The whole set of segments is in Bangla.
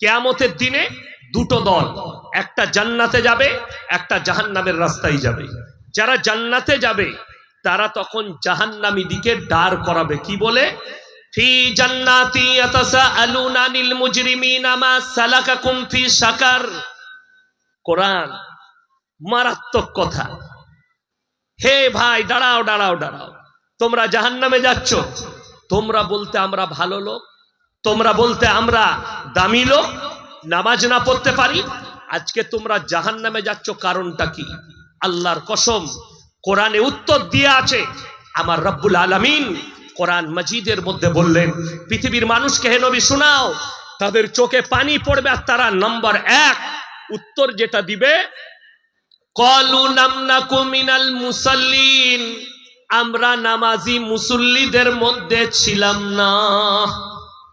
কেয়ামতের দিনে দুটো দল, একটা জান্নাতে যাবে, একটা জাহান্নামের রাস্তায় যাবে। যারা জান্নাতে যাবে, তারা তখন জাহান্নামী দিকে দাঁড় করাবে। কি বলে? ফি জান্নাতি ইয়াতাসাআলুনা আনিল মুজরিমিনা মা সালাকাকুম ফি সাকার কোরআন মারাত্মক কথা। হে ভাই, দাঁড়াও দাঁড়াও দাঁড়াও। তোমরা জাহান্নামে যাচ্ছ। তোমরা বলতে আমরা ভালো লোক। তোমরা বলতে আমরা দামি লোক, নামাজ না পড়তে পারি। আজকে তোমরা জাহান্নামে যাচ্ছ, কারণটা কি? আল্লাহর কসম, কোরআনে উত্তর দিয়ে আছে, আমার রব্বুল আলামিন কোরআন মজিদের মধ্যে বললেন, পৃথিবীর মানুষকে হে নবী শোনাও, তাদের চোখে পানি পড়বে আর তারা নম্বর এক। উত্তর যেটা দিবে আমরা নামাজি মুসল্লিদের মধ্যে ছিলাম না।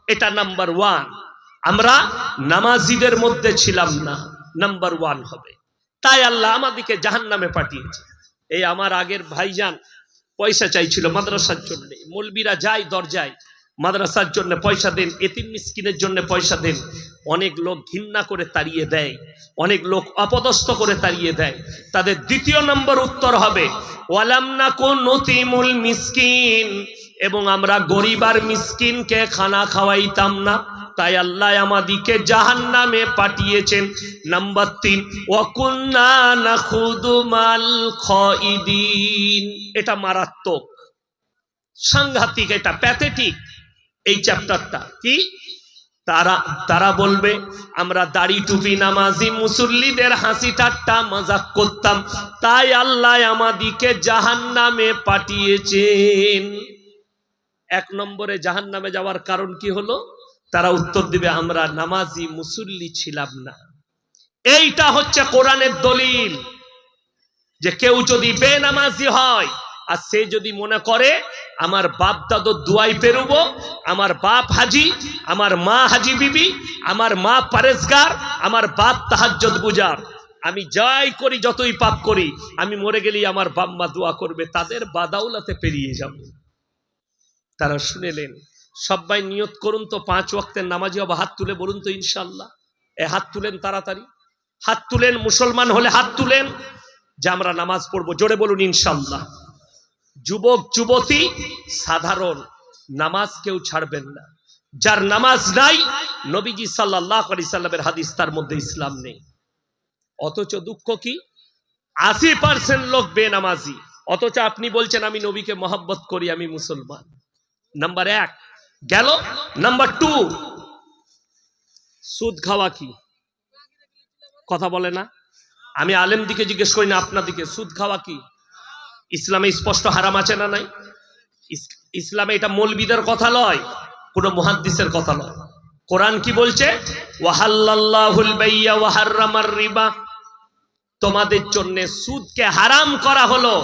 এটা নাম্বার ওয়ান আমরা নামাজিদের মধ্যে ছিলাম না নাম্বার ওয়ান হবে। তাই আল্লাহ আমাদেরকে জাহান নামে পাঠিয়েছে। এই আমার আগের ভাইজান পয়সা চাইছিল মাদ্রাসার জন্য। মলবিরা যায়, দরজায়। মাদ্রাসার জন্য পয়সা দেন, এতিম মিসকিনের জন্য পয়সা দেন। অনেক লোক ঘৃণা করে তাড়িয়ে দেয়। অনেক লোক অপদস্থ করে তাড়িয়ে দেয়। তাদের দ্বিতীয় নম্বর উত্তর হবে ওয়ালামনা কোন নতিমুল মিসকিন। এবং আমরা গরিব আর মিসকিনকে খানা খাওয়াইতাম না। তাই আল্লাহ আমাদিকে জাহান নামে পাঠিয়েছেন। নাম্বার তিন খাইদিন। এটা মারাত্মক, সাংঘাতিক, এটা প্যাথেটিক এই চ্যাপ্টারটা। কি? তারা তারা বলবে, আমরা দাড়ি টুপি নামাজি, মুসল্লিদের হাসি ঠাট্টা, মজাক করতাম। তাই আল্লাহ আমাদিকে জাহান নামে পাঠিয়েছেন। এক নম্বরে জাহান নামে যাওয়ার কারণ কি হলো? তারা উত্তর দিবে, আমরা নামাজি, মুসল্লি ছিলাম না। এইটা হচ্ছে কোরআনের দলিল। যে কেউ যদি বেনামাজি হয়, আর সে যদি মনে করে, আমার বাপ দাদু দুয়াই পেরুবো, আমার বাপ হাজি, আমার মা হাজি বিবি, আমার মা পারেজগার আমার বাপ তাহাজ্জত বুজার। আমি যাই করি, যতই পাপ করি, আমি মরে গেলেই আমার বাপ মা দোয়া করবে, তাদের বাদাউলাতে পেরিয়ে যাব। তারা শুনেলেন সবাই নিয়ত করুন তো, পাঁচ ওয়াক্তের নামাজি হব, হাত তুলে বলুন তো ইনশাল্লাহ এ হাত তুলেন তাড়াতাড়ি। হাত তুলেন, মুসলমান হলে হাত তুলেন, যে আমরা নামাজ পড়ব, জোরে বলুন ইনশাল্লাহ যুবক, যুবতী, সাধারণ, নামাজ কেউ ছাড়বেন না। যার নামাজ নাই, নবীজি সাল্লাহ আলি সাল্লামের হাদিস তার মধ্যে ইসলাম নেই। অথচ দুঃখ কি? আশি পার্সেন্ট লোক বেনামাজি। অথচ আপনি বলছেন, আমি নবীকে মহব্বত করি, আমি মুসলমান। নাম্বার এক, গেল? নাম্বার টু সুদ খাওয়া কি? কথা বলে না? আমি আলেম দিকে জিজ্ঞেস করি, না, আপনাদিকে সুদ খাওয়া কি? ইসলামে স্পষ্ট হারাম আছে না নাই? ইসলামে এটা মৌলবিদের কথা লয় কোনো মুহাদ্দিসের কথা লয় কোরআন কি বলছে? তোমাদের জন্য সুদকে হারাম করা হলো,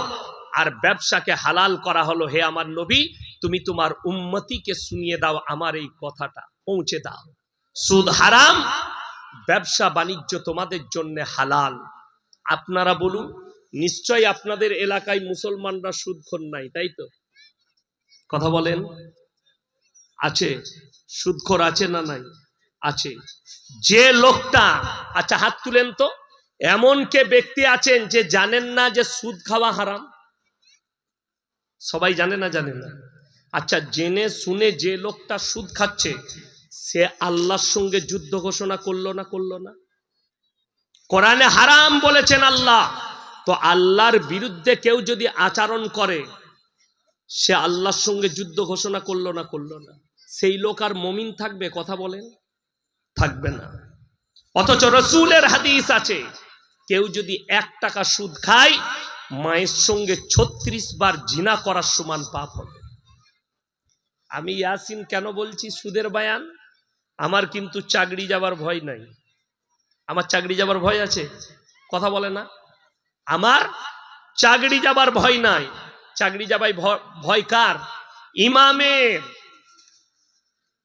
আর ব্যবসাকে হালাল করা হলো। হে আমার নবী তুমি তোমার উম্মতিকে শুনিয়ে দাও, আমার এই কথাটা। পৌঁছে দাও। সুদ হারাম, ব্যবসা বাণিজ্য তোমাদের জন্য হালাল। আপনারা বলুন, নিশ্চয় আপনাদের এলাকায় মুসলমানরা সুদখোর নাই, তাই তো? কথা বলেন। আছে, সুদখোর আছে না নাই? আছে। যে লোকটা আচ্ছা হাত তুলেন তো। এমন কে ব্যক্তি আছেন যে জানেন না যে সুদ খাওয়া হারাম? সবাই জানে না জানে না? আচ্ছা জেনে শুনে যে লোকটা সুদ খাচ্ছে, সে আল্লাহর সঙ্গে যুদ্ধ ঘোষণা করল না করল না? কোরআনে হারাম বলেছেন আল্লাহ। তো আল্লাহর বিরুদ্ধে কেউ যদি আচরণ করে, সে আল্লাহর সঙ্গে যুদ্ধ ঘোষণা করল না করল না? সেই লোক আর মমিন থাকবে, কথা বলেন? থাকবে না। অথচ রসুলের হাদিস আছে, কেউ যদি এক টাকা সুদ খায়, মায়ের সঙ্গে ছত্রিশ বার জিনা করার সমান পাপ হবে। আমি ইয়াসিন কেন বলছি সুদের বায়ান? আমার কিন্তু চাকরি যাবার ভয় নাই। আমার চাকরি যাবার ভয় আছে? কথা বলে না। আমার চাকরি যাবার ভয় নাই। চাকরি যাবাই ভয় কার? ইমামের।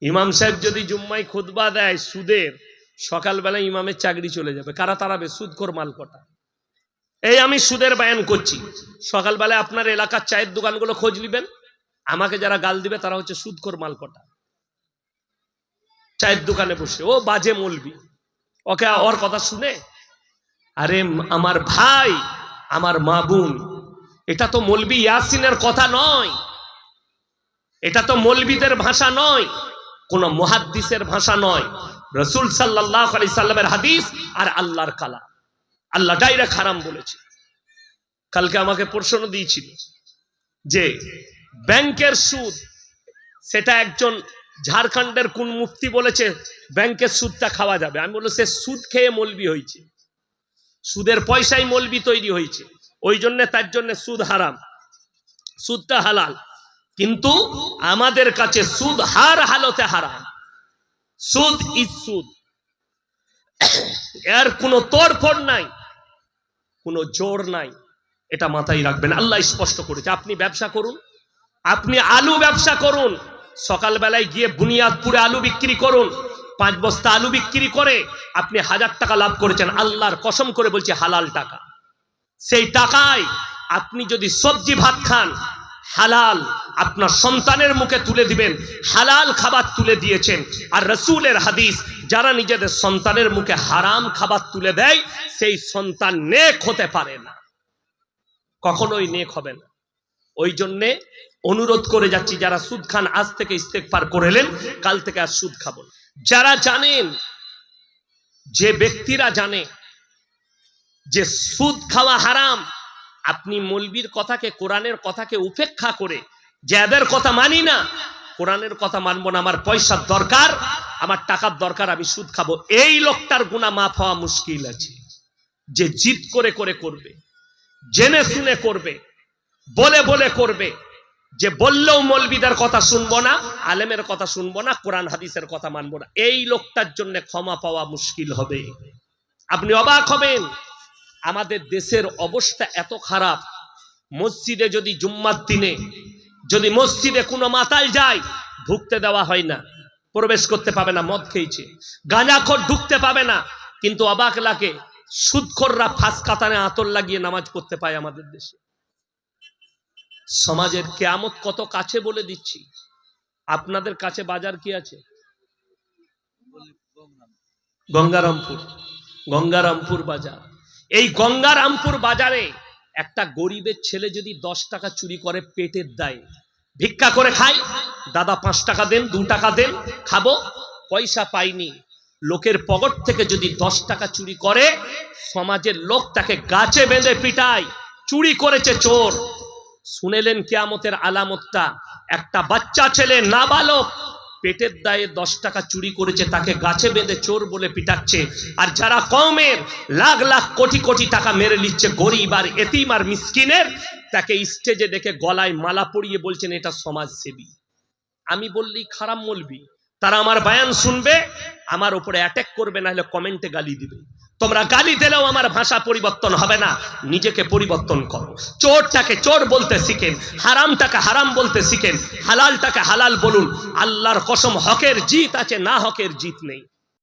ইমাম সাহেব যদি জুম্মাই খুতবা দেয় সুদের সকালবেলা ইমামের চাকরি চলে যাবে। কারা তারাবে? সুদখোর মাল কটা। এই আমি সুদের বায়ান করছি। সকালবেলায় আপনার এলাকার চায়ের দোকানগুলো খোঁজ নিবেন? আমাকে যারা গাল দিবে তারা হচ্ছে সুদখোর মাল কটা চায়ের দোকানে বসে, ও বাজে মলবি। ওকে ওর কথা শুনে, আরে আমার ভাই, আমার মা বোন, এটা তো মলবি ইয়াসিনের কথা নয়। এটা তো মলবিদের ভাষা নয়, কোন মুহাদ্দিসের ভাষা নয়। রসুল সাল্লাহ আলি সাল্লামের হাদিস আর আল্লাহর কালা আল্লাহ ডাইরেক্ট হারাম বলেছে। কালকে আমাকে প্রশ্ন দিয়েছিল যে ব্যাংকের সুদ। সেটা একজন ঝাড়খণ্ডের কোন মুফতি বলেছে, ব্যাংকের সুদটা খাওয়া যাবে। আমি বলল সে সুদ খেয়ে মলবি হয়েছে। সুদের পয়সাই মলবি তৈরি হয়েছে। ওই জন্য তার জন্য সুদ হারাম। সুদটা হালাল। কিন্তু আমাদের কাছে সুদ হার হালতে হারাম। সুদ ইজ সুদ। এর কোনো তোড়ফোড় নাই, কোনো জোর নাই। এটা মাথায় রাখবেন। আল্লাহ স্পষ্ট করেছে। আপনি ব্যবসা করুন। আপনি আলু ব্যবসা করুন। সকালবেলায় গিয়ে বুনিয়াদপুরে আলু বিক্রি করুন। পাঁচ বস্তা আলু বিক্রি করে আপনি হাজার টাকা লাভ করেছেন। আল্লাহর কসম করে বলছি, হালাল টাকা। সেই টাকায় আপনি যদি সবজি ভাত খান, হালাল আপনার সন্তানের মুখে তুলে দিবেন, হালাল খাবার তুলে দিয়েছেন। আর রসুলের হাদিস, যারা নিজেদের সন্তানের মুখে হারাম খাবার তুলে দেয়, সেই সন্তান নেক হতে পারে না। কখনোই নেক হবে না। ওই জন্যে অনুরোধ করে যাচ্ছি, যারা সুদ খান, আজ থেকে ইস্তেকবার করেলেন কাল থেকে আর সুদ খাব যারা জানেন, যে ব্যক্তিরা জানে যে সুদ খাওয়া হারাম, আপনি মলবির কথাকে, কোরআনের কথাকে উপেক্ষা করে যে এদের কথা মানি না, কোরআনের কথা মানবো না, আমার পয়সার দরকার, আমার টাকার দরকার, আমি সুদ খাব। এই লোকটার গুণা মাফ হওয়া মুশকিল আছে। যে জিদ করে করে করবে, জেনে শুনে করবে বলে বলে করবে যে বললেও মলবিদের কথা শুনব না, আলেমের কথা শুনব না, কোরআন হাদিসের কথা মানবো না। এই লোকটার জন্য ক্ষমা পাওয়া মুশকিল হবে। আপনি অবাক হবেন, আমাদের দেশের অবস্থা এত খারাপ। মসজিদে যদি জুম্মার দিনে, যদি মসজিদে কোনো মাতাল যায়, ঢুকতে দেওয়া হয় না, প্রবেশ করতে পাবে না, মদ খেয়েছে। গাঁজাখর ঢুকতে পাবে না, কিন্তু অবাক লাগে, সুদখোররা ফাঁস কাতানে আতর লাগিয়ে নামাজ পড়তে পায় আমাদের দেশে। সমাজের কেয়ামত কত কাছে বলে দিচ্ছি? আপনাদের কাছে বাজার কি আছে? গঙ্গারামপুর। গঙ্গারামপুর বাজার। এই গঙ্গারামপুর বাজারে একটা গরিবের ছেলে যদি দশ টাকা চুরি করে পেটের দায়ে, ভিক্ষা করে খাই দাদা পাঁচ টাকা দেন, দু টাকা দেন, খাব, পয়সা পাইনি। লোকের পকট থেকে যদি দশ টাকা চুরি করে, সমাজের লোক তাকে গাছে বেঁধে পিটায়, চুরি করেছে চোর। শুনেলেন কেয়ামতের আলামতটা। একটা বাচ্চা ছেলে নাবালক, পেটের দায়ে দশ টাকা চুরি করেছে, তাকে গাছে বেঁধে চোর বলে পিটাচ্ছে। আর যারা কমের লাখ লাখ কোটি কোটি টাকা মেরে নিচ্ছে, গরিব আর এতিম আর মিসকিনের, তাকে স্টেজে দেখে গলায় মালা পরিয়ে বলছেন, এটা সমাজসেবী। আমি বললি, খারাপ বলবি। তারা আমার বায়ান শুনবে, আমার উপরে অ্যাটাক করবে না হলে কমেন্টে গালি দিবে। তোমরা গালি দিলেও আমার ভাষা পরিবর্তন হবে না। নিজেকে পরিবর্তন করো। চোরটাকে চোর বলতে শিখেন, হারামটাকে হারাম বলতে শিখেন, হালালটাকে হালাল বলুন। আল্লাহর কসম, হকের জিত আছে, না হকের জিত নেই।